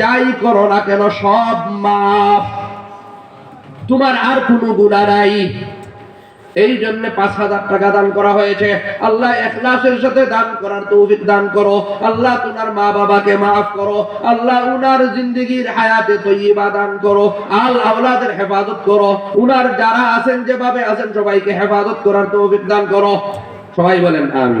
যাই করো না কেন সব মাফ। তোমার আর কোনো গুণা নাই। এই জন্য পাঁচ হাজার টাকা দান করা হয়েছে। আল্লাহ এখলাসের সাথে দান করার তৌফিক দান করো। আল্লাহ তোমার মা বাবাকে মাফ করো। আল্লাহ উনার জিন্দগির হায়াতে তৈবা দান করো। আল আওলাদের হেফাজত করো। উনার যারা আছেন যেভাবে আছেন সবাইকে হেফাজত করার তৌফিক দান করো। সবাই বলেন আমি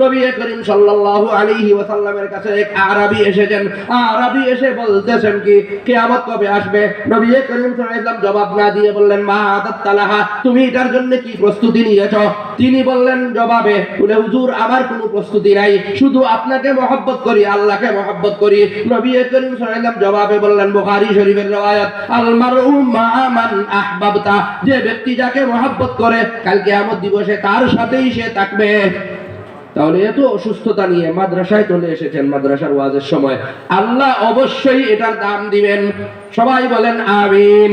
নবী করিম সাল্লাল্লাহু আলাইহি ওয়াসাল্লামের কাছে এক আরবি এসেছেন। আরবি এসে বলতেছেন কি, কিয়ামত কবে আসবে? নবী করিম সাল্লাল্লাহু জবাব না দিয়ে বললেন, মা তুমি এটার জন্য কি প্রস্তুতি নিয়েছ? তিনি বললেন, জবাবে, বলে, হুজুর, আমার কোনো প্রস্তুতি নাই। শুধু আপনাকে মহব্বত করি, আল্লাহকে মহব্বত করি। নবী করিম সাল্লাল্লাহু জবাবে বললেন, বুখারী শরীফের রওয়ায়াত, আল মারউ মা মান আহবাবতা, যে ব্যক্তি যাকে মহব্বত করে, কাল কিয়ামত দিবসে তার সাথেই সে থাকবে। তাহলে এত অসুস্থতা নিয়ে মাদ্রাসায় চলে এসেছেন মাদ্রাসার ওয়াজের সময়। আল্লাহ অবশ্যই এটার দাম দিবেন। সবাই বলেন, আমিন।